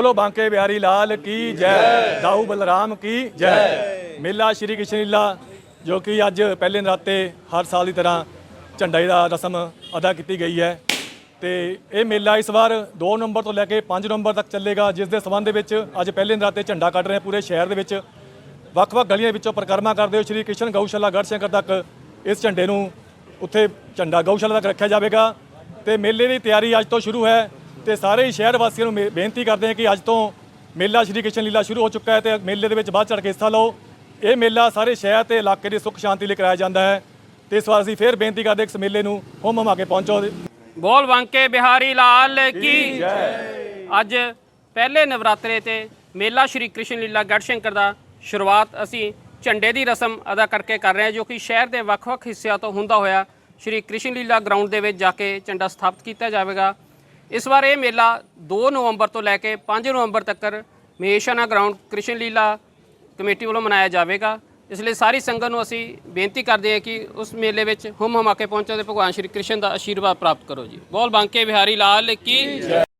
ਬੋਲੋ ਬਾਂਕੇ ਬਿਹਾਰੀ ਲਾਲ ਕੀ ਜੈ? ਦਾਊ ਬਲਰਾਮ ਕੀ ਜੈ? ਮੇਲਾ ਸ਼੍ਰੀ ਕ੍ਰਿਸ਼ਨ ਲੀਲਾ ਜੋ ਕਿ ਅੱਜ ਪਹਿਲੇ ਨਰਾਤੇ ਹਰ ਸਾਲ ਦੀ ਤਰ੍ਹਾਂ ਝੰਡਾ ਦੀ ਰਸਮ ਅਦਾ ਕੀਤੀ ਗਈ ਹੈ। ਤੇ ਇਹ ਮੇਲਾ ਇਸ ਵਾਰ 2 ਨਵੰਬਰ ਤੋਂ ਲੈ ਕੇ 5 ਨਵੰਬਰ ਤੱਕ ਚੱਲੇਗਾ ਜਿਸ ਦੇ ਸਬੰਧ ਵਿੱਚ ਅੱਜ ਪਹਿਲੇ ਨਰਾਤੇ ਝੰਡਾ ਕੱਢ ਰਹੇ ਪੂਰੇ ਸ਼ਹਿਰ ਦੇ ਵਿੱਚ। ਵੱਖ-ਵੱਖ ਗਲੀਆਂ ਵਿੱਚੋਂ ਪਰਿਕਰਮਾ ਕਰਦੇ ਹੋਏ ਸ਼੍ਰੀ ਕ੍ਰਿਸ਼ਨ ਗਊਸ਼ਾਲਾ ਗੜਸ਼ੰਕਰ ਤੱਕ ਇਸ ਝੰਡੇ ਨੂੰ ਉੱਥੇ ਝੰਡਾ ਗਊਸ਼ਾਲਾ ਤੱਕ ਰੱਖਿਆ ਜਾਵੇਗਾ। ਤੇ ਮੇਲੇ ਦੀ ਤਿਆਰੀ ਅੱਜ ਤੋਂ ਸ਼ੁਰੂ ਹੈ। ਤੇ ਸਾਰੇ ਹੀ ਸ਼ਹਿਰ ਵਾਸੀਆਂ ਨੂੰ ਮੇ- ਬੇਨਤੀ ਕਰਦੇ ਹਾਂ ਕਿ ਅੱਜ ਤੋਂ ਮੇਲਾ ਸ਼੍ਰੀ ਕ੍ਰਿਸ਼ਨ ਲੀਲਾ ਸ਼ੁਰੂ ਹੋ ਚੁੱਕਾ ਹੈ ਤੇ ਮੇਲੇ ਦੇ ਵਿੱਚ ਵੱਧ ਚੜ੍ਹ ਕੇ ਹਿੱਸਾ ਲਓ। ਇਹ ਮੇਲਾ ਸਾਰੇ ਸ਼ਹਿਰ ਤੇ ਇਲਾਕੇ ਦੀ ਸੁੱਖ ਸ਼ਾਂਤੀ ਲਈ ਕਰਾਇਆ ਜਾਂਦਾ ਹੈ। ਤੇ ਇਸ ਵਾਰ ਅਸੀਂ ਫੇਰ ਬੇਨਤੀ ਕਰਦੇ ਹਾਂ ਕਿ ਇਸ ਮੇਲੇ ਨੂੰ ਹੋਮ ਹਮਾ ਕੇ ਪਹੁੰਚੋ। ਬੋਲ ਬਾਂਕੇ ਬਿਹਾਰੀ ਲਾਲ ਕੀ? ਅੱਜ ਪਹਿਲੇ ਨਵਰਾਤਰੇ ਤੇ ਮੇਲਾ ਸ਼੍ਰੀ ਕ੍ਰਿਸ਼ਨ ਲੀਲਾ ਗੜਸ਼ੰਕਰ ਦਾ ਸ਼ੁਰੂਆਤ ਅਸੀਂ ਝੰਡੇ ਦੀ ਰਸਮ ਅਦਾ ਕਰਕੇ ਕਰ ਰਹੇ ਹਾਂ ਜੋ ਕਿ ਸ਼ਹਿਰ ਦੇ ਵੱਖ-ਵੱਖ ਹਿੱਸਿਆਂ ਤੋਂ ਹੁੰਦਾ ਹੋਇਆ ਸ਼੍ਰੀ ਕ੍ਰਿਸ਼ਨ ਲੀਲਾ ਗਰਾਊਂਡ ਦੇ ਵਿੱਚ ਜਾ ਕੇ ਝੰਡਾ ਸਥਾਪਿਤ ਕੀਤਾ ਜਾਵੇਗਾ। ਇਸ ਵਾਰ ਇਹ ਮੇਲਾ 2 ਨਵੰਬਰ ਤੋਂ ਲੈ ਕੇ 5 ਨਵੰਬਰ ਤੱਕ ਮਹੇਸ਼ਾਨਾ ਗਰਾਊਂਡ ਕ੍ਰਿਸ਼ਨ ਲੀਲਾ ਕਮੇਟੀ ਵੱਲੋਂ ਮਨਾਇਆ ਜਾਵੇਗਾ। ਇਸ ਲਈ ਸਾਰੀ ਸੰਗਤ ਨੂੰ ਅਸੀਂ ਬੇਨਤੀ ਕਰਦੇ ਹਾਂ ਕਿ ਉਸ ਮੇਲੇ ਵਿੱਚ ਹੁਮ ਹਮਾ ਕੇ ਪਹੁੰਚੋ ਤੇ ਭਗਵਾਨ ਸ਼੍ਰੀ ਕ੍ਰਿਸ਼ਨ ਦਾ ਆਸ਼ੀਰਵਾਦ ਪ੍ਰਾਪਤ ਕਰੋ ਜੀ। ਬੋਲ ਬਾਂਕੇ ਬਿਹਾਰੀ ਲਾਲ ਕੀ